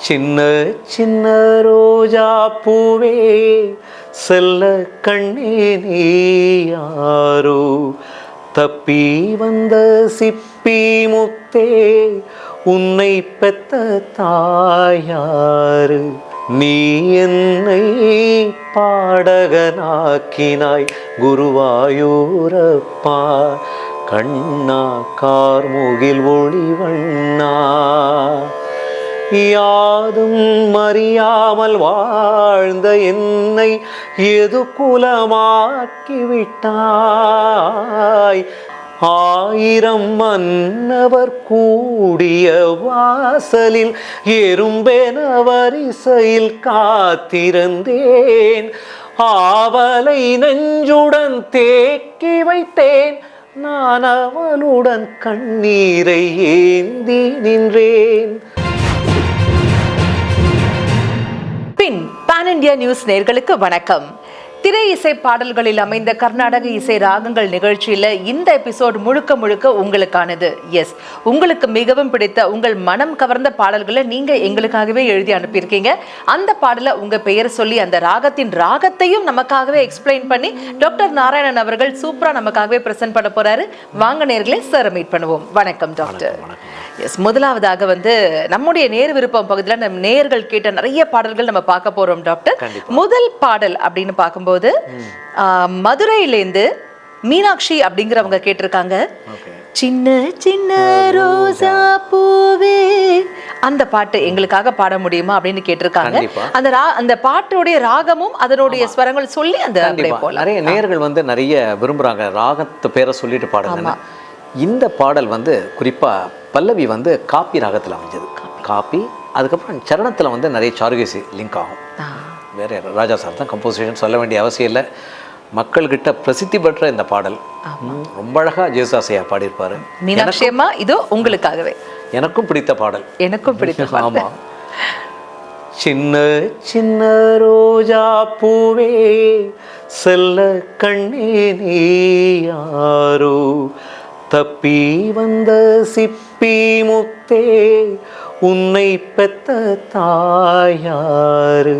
சின்ன சின்ன ரோஜா பூவே செல்ல கண்ணே நீ யாரோ? தப்பி வந்த சிப்பி முத்தே உன்னை பெத்த தாயாரு நீ என்னை பாடகனாக்கினாய் குருவாயூரப்பா. கண்ணா கார்முகில் ஒளிவண்ணா யாதும் அறியாமல் வாழ்ந்த என்னை எது குலமாக்கிவிட்டாய்? ஆயிரம் மன்னவர் கூடிய வாசலில் எறும்பென வரிசையில் காத்திருந்தேன். ஆவலை நெஞ்சுடன் தேக்கி வைத்தேன். நான் அவளுடன் கண்ணீரை ஏந்தி நின்றேன். பின் பான் இந்தியா நியூஸ் நேர்களுக்கு வணக்கம். திரை இசை பாடல்களில் அமைந்த கர்நாடக இசை ராகங்கள் நிகழ்ச்சியில இந்த எபிசோட் முழுக்க முழுக்க உங்களுக்கானது. எஸ் உங்களுக்கு மிகவும் பிடித்த உங்கள் மனம் கவர்ந்த பாடல்களை நீங்க எங்களுக்காகவே எழுதி அனுப்பியிருக்கீங்க. அந்த பாடலை உங்க பெயர் சொல்லி அந்த ராகத்தின் ராகத்தையும் நமக்காகவே எக்ஸ்பிளைன் பண்ணி டாக்டர் நாராயணன் அவர்கள் சூப்பரா நமக்காகவே பிரசன்ட் பண்ண போறாரு. வாங்க நேர்களே சார் மீட் பண்ணுவோம். வணக்கம் டாக்டர் எஸ் முதலாவதாக வந்து நம்முடைய நேர் விருப்பம் பகுதியில் நம்ம நேர்கள் கேட்ட நிறைய பாடல்கள் நம்ம பார்க்க போறோம் டாக்டர் முதல் பாடல் அப்படின்னு பார்க்கும்போது ஆ, மதுரையிலேருந்து மீனாட்சி அப்படிங்கிறவங்க கேட்டிருக்காங்க. சின்ன சின்ன ரோசா பூவே. அந்த பாட்டு எங்களுக்காக பாட முடியுமா அப்படின்னு கேட்டிருக்காங்க. அந்த ரா- அந்த பாட்டுடைய ராகமும் அதனுடைய ஸ்வரங்கள் சொல்லி அந்த நிறைய நேர்கள் வந்து நிறைய விரும்புறாங்க. ராகத்து பேரை சொல்லிட்டு பாடுங்க இந்த பாடல் வந்து குறிப்பா பல்லவி வந்து காப்பி ராகத்துல அமைஞ்சது. காப்பி. அதுக்கப்புறம் சரணத்துல வந்து நிறைய சாருகேசி லிங்க் ஆகும். வேற யாரு? ராஜா சார் தான் கம்போசிஷன் சொல்ல வேண்டிய அவசியம் இல்லை. மக்கள்கிட்ட பிரசித்தி பெற்ற இந்த பாடல். ரொம்ப அழகா ஜேசுதாசையா பாடியிருப்பாரு. மீனாட்சி அம்மா இதோ உங்களுக்காகவே. எனக்கும் பிடித்த பாடல். எனக்கும் பிடித்த பாட்டு. ஆமா. சின்ன சின்ன ரோஜா பூவே செல்ல கண்ணே நீ யாரோ? தப்பி வந்த சிப்பி முத்தே உன்னை பெத்த தாயாரு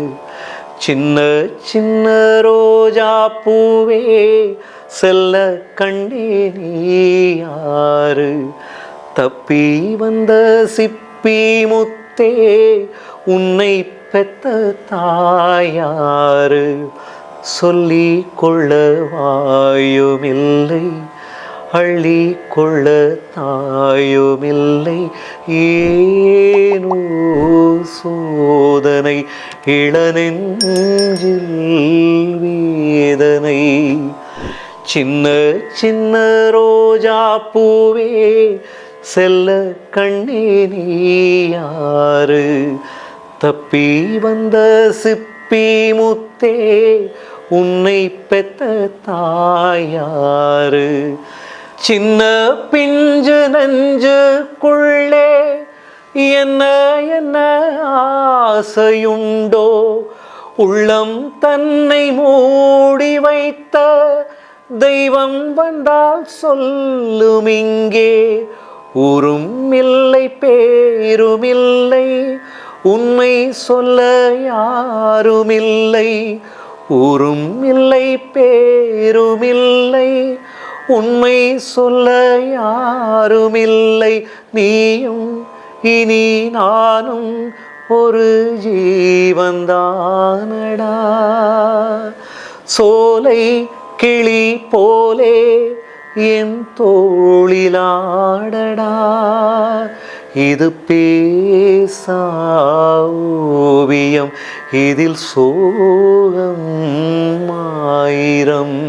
சின்ன சின்ன ரோஜா பூவே செல்ல கண்டே நீ யாரு? தப்பி வந்த சிப்பி முத்தே உன்னை பெத்த தாயாரு சொல்லி கொள்ள வாயுமில்லை. அள்ளி கொள்ள தாயுமில்லை. ஏனோ சோதனை? இளநெஞ்சில் வேதனை. சின்ன சின்ன ரோஜா பூவே செல்ல கண்ணே நீ யாரு? தப்பி வந்த சிப்பி முத்தே உன்னை பெத்த தாயாரு சின்ன பிஞ்சு நஞ்சுக்குள்ளே என்ன என்ன ஆசையுண்டோ? உள்ளம் தன்னை மூடி வைத்த தெய்வம் வந்தால் சொல்லும் இங்கே ஊரும் இல்லை பேருமில்லை. உண்மை சொல்ல யாருமில்லை. ஊரும் இல்லை பேருமில்லை. உண்மை சொல்ல யாருமில்லை. நீயும் இனி நானும் ஒரு ஜீவந்தானடா சோலை கிளி போலே என் தோழிலாடடா. இது பேசா இதில் சோகம் ஆயிரம்.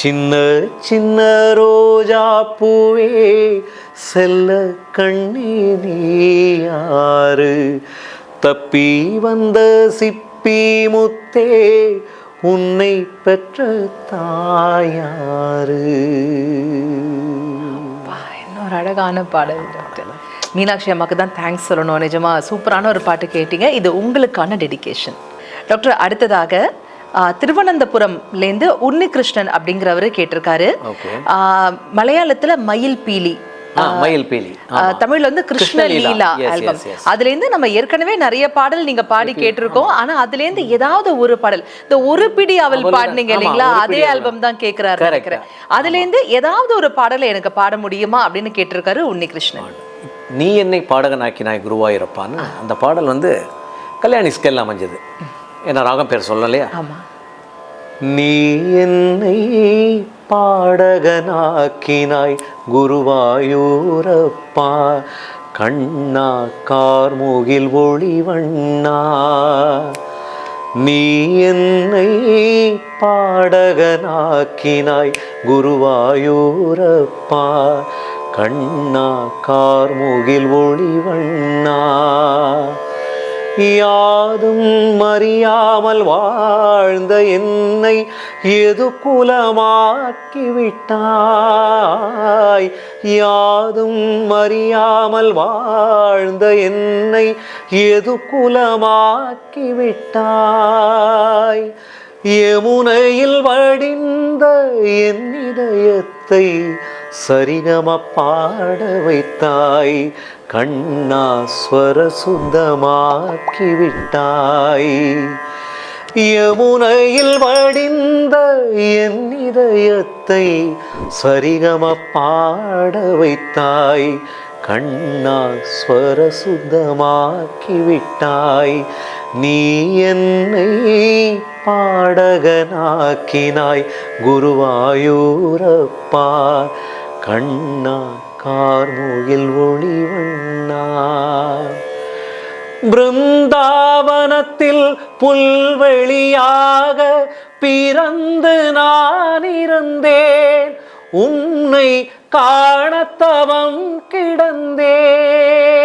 சின்ன சின்ன ரோஜா பூவே செல்ல கண்ணே நீ யாரு தப்பி வந்த சிப்பி முத்தே உன்னை பெற்ற தாயாரு அப்பா, இன்னொரு அழகான பாடல் டாக்டர். மீனாட்சி அம்மாவுக்கு தான் தேங்க்ஸ் சொல்லணும். நிஜமா சூப்பரான ஒரு பாட்டு கேட்டீங்க. இது உங்களுக்கான டெடிகேஷன் டாக்டர் அடுத்ததாக திருவனந்தபுரம்லேருந்து உன்னிகிருஷ்ணன் அப்படிங்கிறவர் கேட்டிருக்காரு. மலையாளத்துல மயில் பீலி. மயில் பீலி. தமிழ்ல வந்து கிருஷ்ண கிருஷ்ணலீலா. ஆல்பம். அதுல இருந்து நம்ம ஏற்கனவே நிறைய பாடல் நீங்க பாடி கேட்டிருக்கோம். ஆனா அதுல இருந்து ஏதாவது ஒரு பாடல் இந்த ஒரு பிடி அவள் பாடுனீங்க இல்லைங்களா? அதே. ஆல்பம் தான் Correct. நினைக்கிறேன். அதுல இருந்து ஏதாவது ஒரு பாடலை எனக்கு பாட முடியுமா அப்படின்னு கேட்டிருக்காரு உன்னிகிருஷ்ணன். நீ என்னை பாடகனாக்கினாய் குருவாயூரப்பான்னு அந்த பாடல் வந்து கல்யாணி ஸ்கெல் அமைஞ்சது. ஏன்னா ராகம் பேர் சொல்லலையா? ஆமா. நீ என்னை பாடகனாக்கினாய் குருவாயூரப்பா கண்ணா கார்முகில் ஒளிவண்ணா. நீ என்னை பாடகனாக்கினாய் குருவாயூரப்பா கண்ணா கார்முகில் ஒளிவண்ணா. யாதும் அறியாமல் வாழ்ந்த என்னை எது குலமாக்கிவிட்டாய்? யாதும் அறியாமல் வாழ்ந்த என்னை எது குலமாக்கிவிட்டாய்? யமுனையில் வடிந்த என் இதயத்தை சரிகம பாட வைத்தாய். கண்ணா ஸ்வர யமுனையில் வடிந்த என் இதயத்தை சரிகம பாட வைத்தாய். கண்ணா ஸ்வர நீ என்னை பாடகனாக்கினாய். குருவாயூரப்பா கண்ணா கார்முகில் ஒளிவண்ணா பிருந்தாவனத்தில் புல்வெளியாக பிறந்து நான் இருந்தேன். உன்னை காணத்தவம் கிடந்தேன்.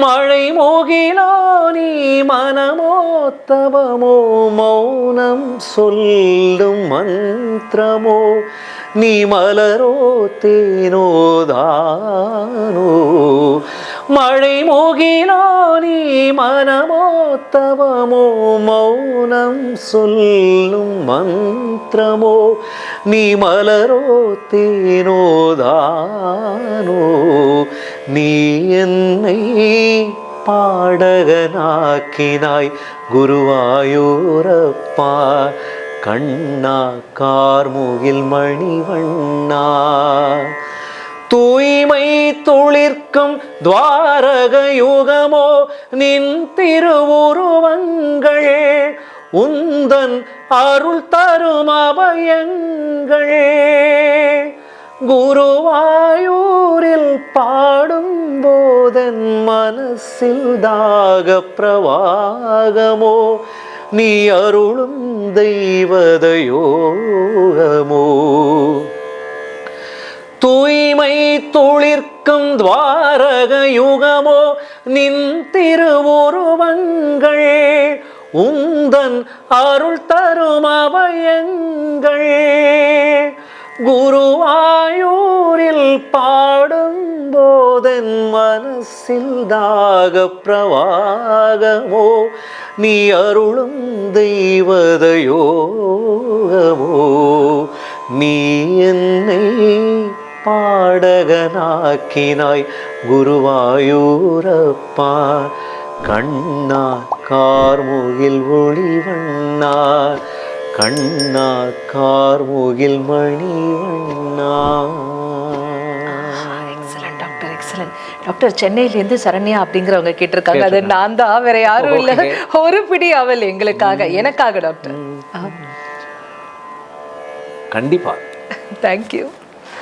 மழை மோகிலோ நீ மனமோ தவமோ மௌனம் சொல்லும் மந்திரமோ? நீ மலரோ தேனோதானோ மழை மோகிலோ நீ மனமோ மௌனம் சொல்லும் மந்திரமோ நீ மலரோ தேனோதானோ நீ என்னை பாடகனாக்கினாய் குருவாயூரப்பா கண்ணா கார்முகில் மணிவண்ணா தூய்மை துளிர்க்கும் துவாரக யுகமோ நின் திருவுருவங்கள் உந்தன் அருள் தரும் அபயங்கள். குருவாயூரில் பாடும் போதன் மனசில் தாக பிரவாகமோ நீ அருளும் தெய்வதயோகமோ. தூய்மை துளிர்க்கும் துவாரக யுகமோ நின் திருவுருவங்கள் உந்தன் அருள் தரும் அவயங்கள். குருவாயூரில் பாடும் போதன் மனசில் தாக பிரவாகமோ நீ அருளும் தெய்வதயோகமோ நீ என்னை பாடகனாக்கினாய் குருவாயூரப்பா. கண்ணா கார்முகில் ஒளிவண்ணா கண்ணா கார்முகில் மணிவண்ணா டாக்டர் எக்ஸலன்ட் டாக்டர் சென்னையில இருந்து சரண்யா அப்படிங்கிறவங்க கேட்டிருக்காங்க. அது நான் தான் வேற யாரும் இல்ல. ஒரு பிடி அவள் எங்களுக்காக. எனக்காக டாக்டர் கண்டிப்பா. தேங்க்யூ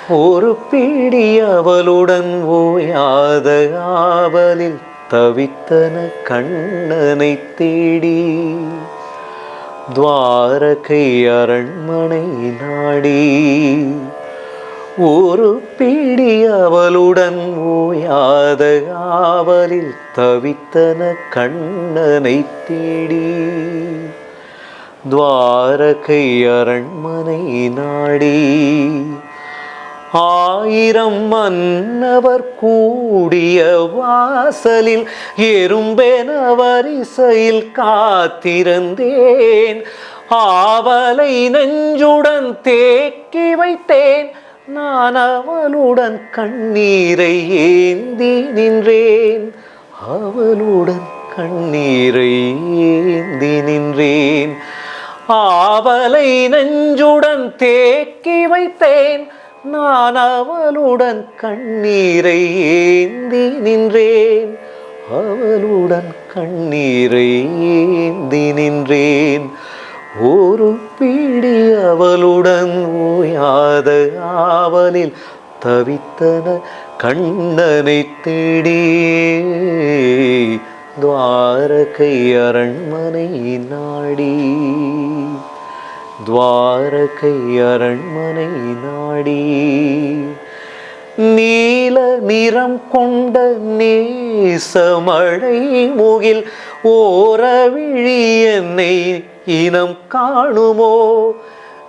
ஒரு பிடி அவளுடன் ஓயாத ஆவலில் தவித்தன கண்ணனை தேடி. துவாரகை அரண்மனை நாடி. ஒரு பிடி அவளுடன் ஓயாத ஆவலில் தவித்தன கண்ணனை தேடி. துவாரகை அரண்மனை நாடி. ஆயிரம் மன்னவர் கூடிய வாசலில் எறும்பென வரிசையில் காத்திருந்தேன். ஆவலை நெஞ்சுடன் தேக்கி வைத்தேன். நான் அவளுடன் கண்ணீரை ஏந்தி நின்றேன். அவளுடன் கண்ணீரை ஏந்தி நின்றேன். ஆவலை நெஞ்சுடன் தேக்கி வைத்தேன். நான் அவளுடன் கண்ணீரை ஏந்தி நின்றேன். அவளுடன் கண்ணீரை ஏந்தி நின்றேன். ஒரு பிடி அவளுடன் ஓயாத ஆவலில் தவித்தன கண்ணனை தேடி. துவாரகை அரண்மனை நாடி. துவாரகை அரண்மனை நாடி நீல நிறம் கொண்ட நேசமழை முகில் ஓரவிழி என்னை இனம் காணுமோ?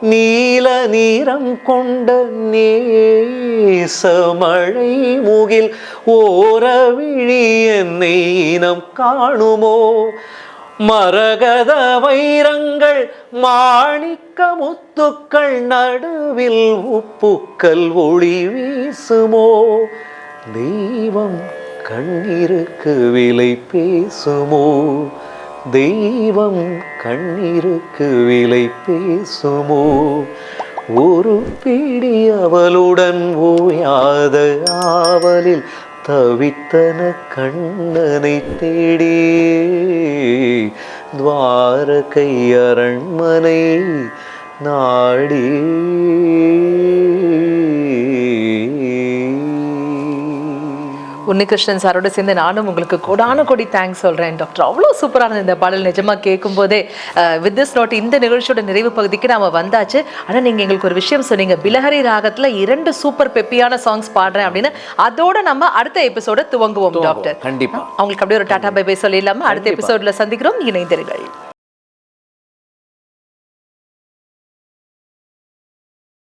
நீல நிறம் கொண்ட நேசமழை முகில் ஓரவிழி என்னை இனம் காணுமோ? மரகத வைரங்கள் மாணிக்க முத்துக்கள் நடுவில் உப்புக்கள் ஒளி வீசுமோ? தெய்வம் கண்ணீருக்கு விலை பேசுமோ? தெய்வம் கண்ணீருக்கு விலை பேசுமோ? ஒரு பிடி அவளுடன் ஓயாத ஆவலில் தவித்தன கண்ணனை தேடி துவாரகை அரண்மனை நாடி உன்னிகிருஷ்ணன் சாரோட சேர்ந்து நானும் உங்களுக்கு கோடான கோடி தேங்க்ஸ் சொல்றேன் டாக்டர் அவ்வளோ சூப்பரான இந்த பாடல். நிஜமா கேட்கும் போதே வித் திஸ் நோட் இந்த நிகழ்ச்சியோட நிறைவு பகுதிக்கு நாம வந்தாச்சு. ஆனா நீங்க எங்களுக்கு ஒரு விஷயம் சொன்னீங்க. பிலஹரி ராகத்துல இரண்டு சூப்பர் பெப்பியான சாங்ஸ் பாடுறேன் அப்படின்னு. அதோட நம்ம அடுத்த எபிசோட துவங்குவோம் டாக்டர் கண்டிப்பா. அவங்களுக்கு அப்படியே ஒரு டாடா பை பை சொல்லிடலாமா அடுத்த எபிசோட்ல சந்திக்கிறோம். இணைந்திருங்கள்.